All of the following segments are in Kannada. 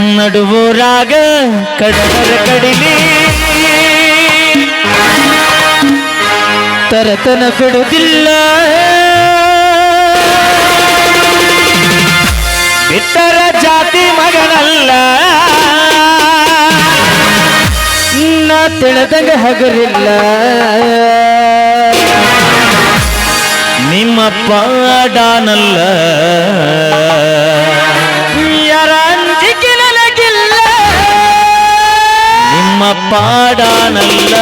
ನಡುವೂರಾಗ ಕಡವರ ಕಡಿಲಿ. ತರತನ ಬಿಡುವುದಿಲ್ಲ. ಬಿಟ್ಟರ ಜಾತಿ ಮಗನಲ್ಲ. ನಾ ತಿಳಿದಂಗ ಹಗರಿಲ್ಲ. ನಿಮ್ಮ ಪಾಡಾನಲ್ಲ ನಿಮ್ಮ ಪಾಡಾನಲ್ಲ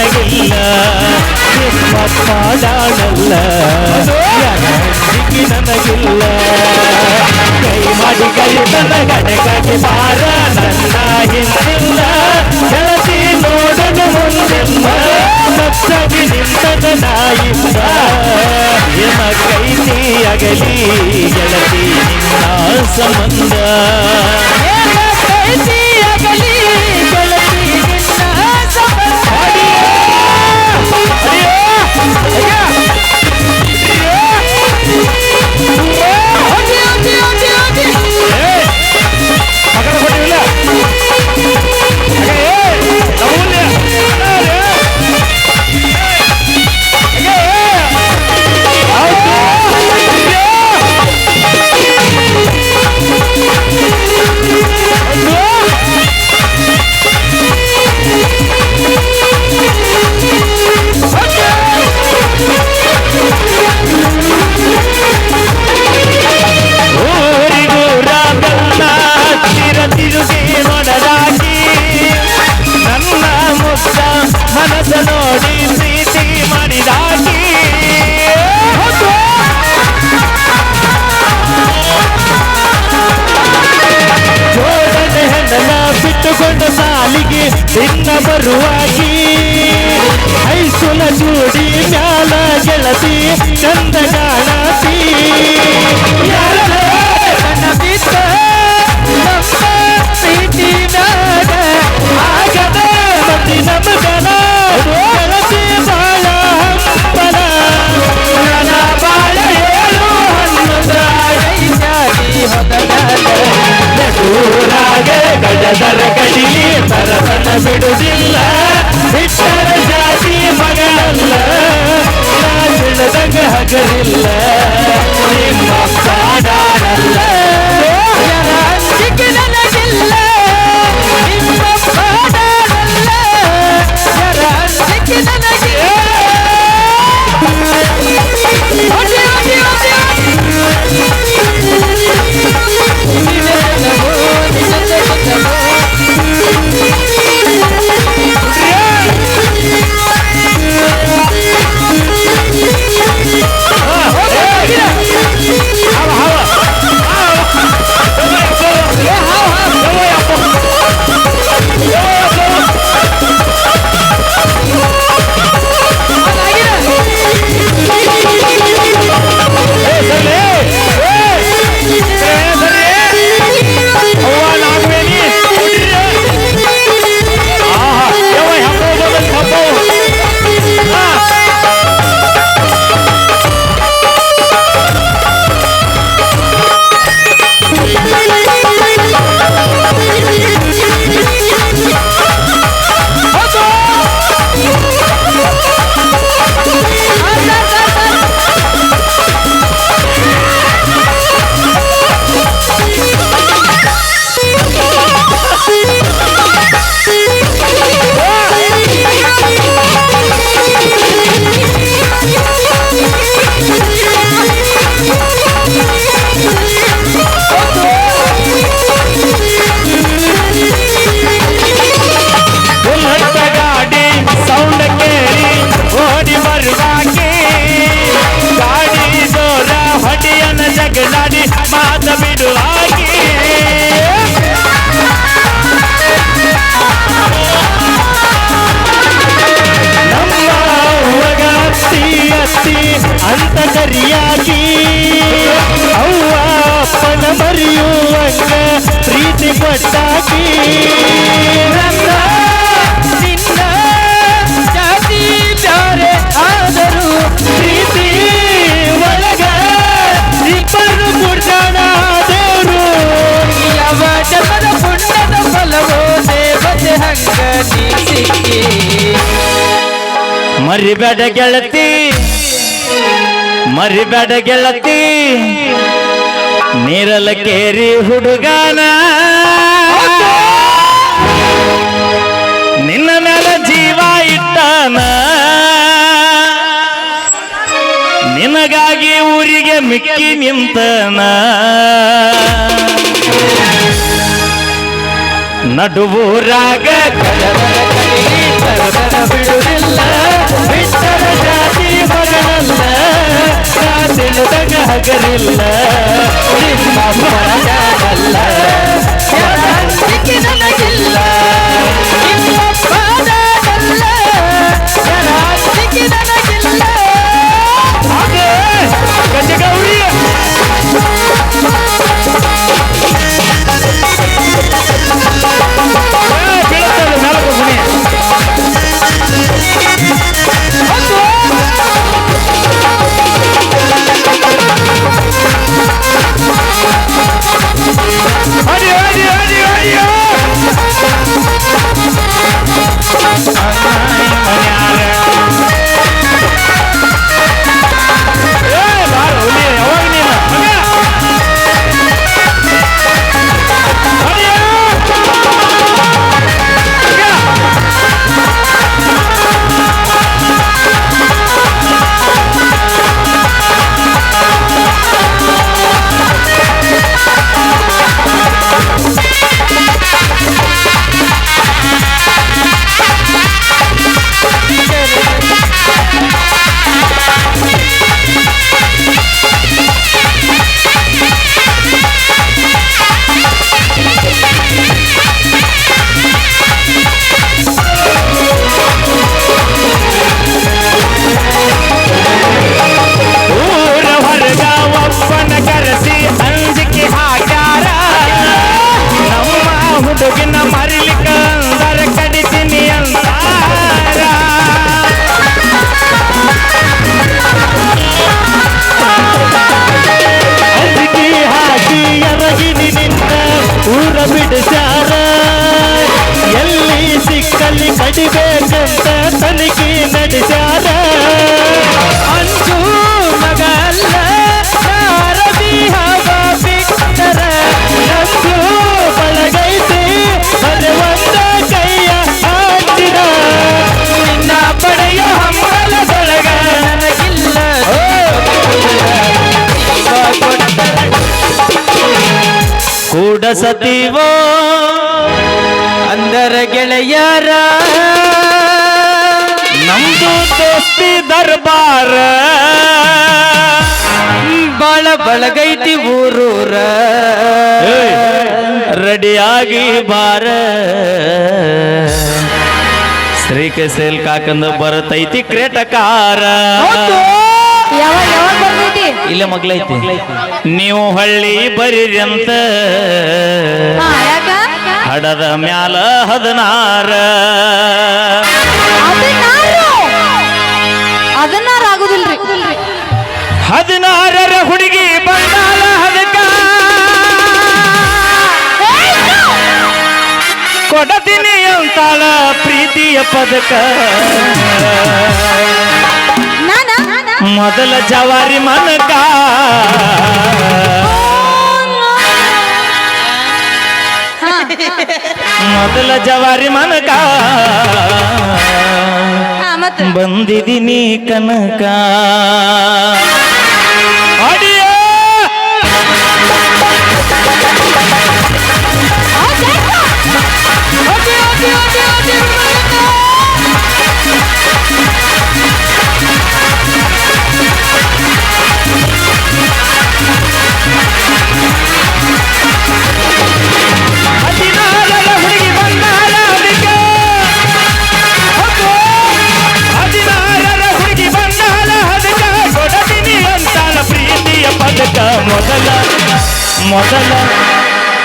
ನನಗಿಲ್ಲ ನಿಮ್ಮ ಪಾಡಾಳಲ್ಲ ಯಾರೊಂದಿಗೆ ನನಗಿಲ್ಲ ಕೈ ಮಾಡಿ ಕೈ ನನ್ನ ಗಡಗಾಗಿ ಬಾರ ನನ್ನ ಹಿಂದಿಲ್ಲ ಗೆಳತಿ ನೋಡಲು ಮುಂದಿಲ್ಲ ಸತ್ತಗಿ ನಿಂತದ ನಾಯಿಲ್ಲ ಎಮ ಕೈತಿ ಅಗಲಿ ಗೆಳತಿ ನಿನ್ನ ಸಂಬಂಧ ಎಮ ಕೈತಿ ಬಿಟ್ಟುಕೊಂಡ ಸಾಲಿಗೆ ನಿನ್ನ ಬರುವಾಗಿ ಐಸುಲ ಜೋಡಿ ಮ್ಯಾಲ ಗೆಳತಿ ಚಂದ ಕಾಣತಿ ಯಾರೇ ನನ್ನ ಬಿತ್ತ ನಮ್ಮ ಪ್ರೀತಿ ಮ್ಯಾಗ. ಆಗದ ಮತಿ ನಮಗನ ಗೆಳತಿ ಬಾಳ ಹಂಬಲ. ನನ್ನ ಬಾಳ ಏಳು ಹನ್ನೊಂದ ಐದಾಗಿ ಹೊದಲಾಗ ಗಜದರ ಕಡಿಲಿ ಬಿಡುದಿಲ್ಲ ಬಿಟ್ಟರ ಜಾತಿ ಮಗಲ್ಲ ಬಿಡದಂಗ ಹಗರಿಲ್ಲ ನಿಮ್ಮ ಕಾಡ ಮರಿಬೇಡ ಗೆಳತಿ. ಮರಿಬೇಡ ಗೆಳತಿ. ನೀರಲ ಕೇರಿ ಹುಡುಗಾನ. ನಿನ್ನ ಮೇಲೆ ಜೀವ ಇಟ್ಟಾನ. ನಿನಗಾಗಿ ಊರಿಗೆ ಮಿಕ್ಕಿ ನಿಂತನ. ನಡುವೂರಾಗ ತಿಳಿದಾಗ ಕೂಡ ಸತೀವೋ? ಅಂದರ ಗೆಳೆಯರ ನಮ್ದು ದೋಸ್ತಿ ದರ್ಬಾರ. ಬಾಳ ಬಳಗೈತಿ ಊರೂರ. ರೆಡಿಯಾಗಿ ಬಾರ. ಶ್ರೀಕೈಸೇಲ್ ಕಾಕಂದ ಬರತೈತಿ ಕ್ರೇಟಕಾರ. ಯಾವಾಗ ಯಾವಾಗ ಬರ್ತೈತಿ? ಇಲ್ಲ ಮಗ್ಲೈತಿ. ನೀವು ಹಳ್ಳಿ ಬರೀರಿ ಅಂತ ಹಾ ಯಾಕ? ಹಡದ ಮ್ಯಾಲ ಹದಿನಾರ. ಅದನ್ನಾರು ಅದನ್ನಾರು ಆಗುದಿಲ್ರಿ. ಹದಿನಾರರ ಹುಡುಗಿ ಬಂದಾಳ ಹದಕ. ಕೊಡತೀನಿ ಅಂತಾಳ ಪ್ರೀತಿಯ ಪದಕ. ಮೊದಲ ಜವಾರಿ ಮನಕ. ಮೊದಲ ಜವಾರಿ ಮನಕ. ಬಂದಿದ್ದೀನಿ ಕನಕ. ಮೊದಲ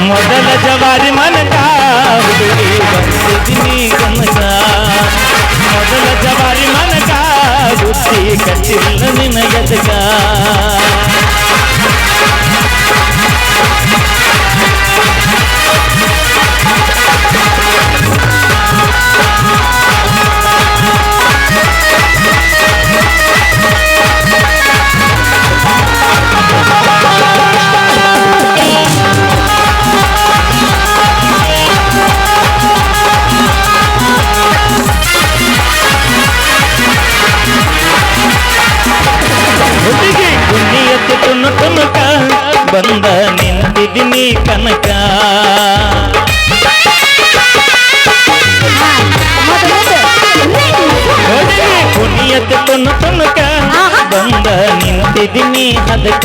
ಮೊದಲ ಮೊದಲ ಜವಾರಿ ಮನಕ ಹುಡುಗಿ ಬಂದಿದ್ದೀನಿ ಕನಕ ಮೊದಲ ಜವಾರಿ ಮನಕ ಬುದ್ಧಿ ಕಟ್ಟಿಲ್ಲ ನಿನಗದಕ ಬಂದ ನಿಂತಿದ್ದೀನಿ ಕನಕ ಹಾ ತನ್ನ ತನಕ. ಬಂದ ನಿಂತಿದ್ದೀನಿ ಅದಕ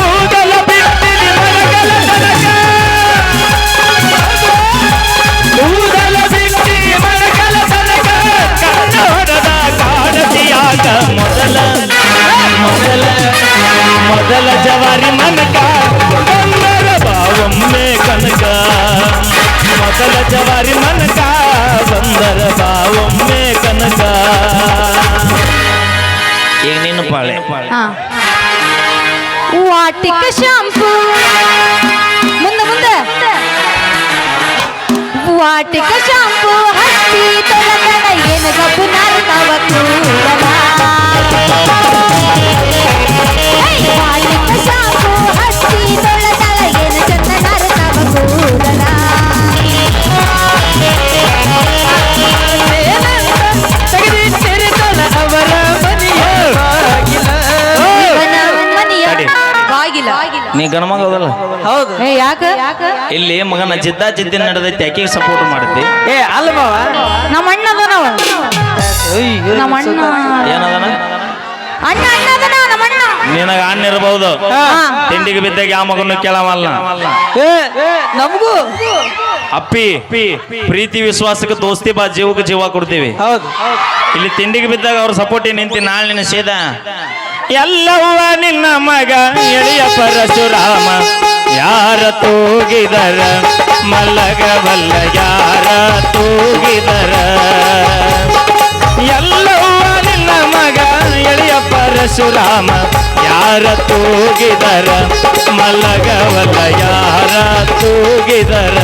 ಮೊದಲ ಮೊದಲ ಮೊದಲ ಜವಾರಿ ಮನಕ ಬಂದರ ಬಾವೊಮ್ಮೆ ಕನಕ. ಮೊದಲ ಜವಾರಿ ಮನಕ ಬಂದರ ಬಾವೊಮ್ಮೆ ಕನಕ. ಈಗ ನೀನು ಪಾಳೆ. ವಾಟಿಕ ಶಾಂಪು. ಮುಂದೆ ಮುಂದೆ. ವಾಟಿಕ ಶಾಂಪೂ. ಇಲ್ಲಿ ಮಗನ ಜಿದ್ದ ಜಿದ್ದಿ ನಡೆದೈತಿ ಆಕೆಗೆ ಸಪೋರ್ಟ್ ಮಾಡುತ್ತೆ ಏ ಅಲ್ಲ ಮಾವ ನಮ್ಮ ಅಣ್ಣ ಅದನವ ನಮ್ಮ ಅಣ್ಣ. ಏನದನ? ಅಣ್ಣ ಅಣ್ಣ ಅದನ ನಮ್ಮ ಅಣ್ಣ. ನಿನಗ ಅಣ್ಣ ಇರಬಹುದು. ತಿಂಡಿಗೆ ಬಿದ್ದಾಗ ಯಾವ ಮಗನು ಕೇಳವಲ್ಲ. ಏ, ನಮಗೂ. ಅಪ್ಪಿ ಪ್ರೀತಿ ವಿಶ್ವಾಸಕ್ಕೆ ದೋಸ್ತಿ ಬಾ ಜೀವಕ್ಕೆ ಜೀವ ಕೊಡ್ತೀವಿ. ಹೌದು. ಇಲ್ಲಿ ತಿಂಡಿಗೆ ಬಿದ್ದಾಗ ಅವ್ರ ಸಪೋರ್ಟ್ ನಿಂತಿ ನಾಳೆ ನಿನ್ನ ಸೇದ. ಎಲ್ಲವ್ವ ನಿನ್ನ ಮಗ ಎಳೆಯ ಪರಶುರಾಮ ಯಾರ ತೂಗಿದರ? ಮಲಗವಲ್ಲ ಯಾರ ತೂಗಿದರ? ಎಲ್ಲವ ನಿನ್ನ ಮಗ ಎಳೆಯ ಪರಶುರಾಮ ಯಾರ ತೂಗಿದರ? ಮಲಗವಲ್ಲ ಯಾರ ತೂಗಿದರ?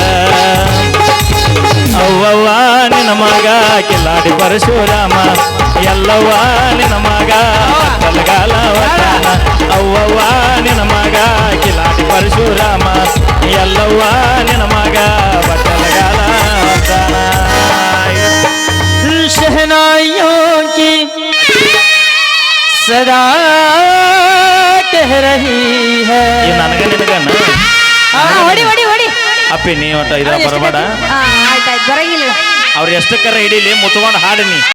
ಅವ್ವವ್ವ ನಿನ್ನ ಮಗ ಕಿಲಾಡಿ ಪರಶುರಾಮ ಎಲ್ಲವ್ವ ನಿನ್ನ ಮಗ ಬಲಗಾಲ ರಾಮ ಎಲ್ಲವ್ವ ನಿನ್ನ ಮಗ ಬಟ್ಟಲಗಾಲ ಶಹನಾಯಿಯೋ ಕಿ ಸದಾ ಕಹ ರಹಿ ಹೈ ನನಗ ನಿನಗನ್ನ ಹೊಡಿ ಹೊಡಿ ಹೊಡಿ. ಅಪ್ಪಿ ನೀ ಒಟ್ಟ ಇದ ಬರಬೇಡ. ಬರಂಗಿಲ್ಲ. ಅವ್ರು ಎಷ್ಟಕ್ಕರ ಹಿಡೀಲಿ ಮುತ್ಕೊಂಡು ಹಾಡಿನಿ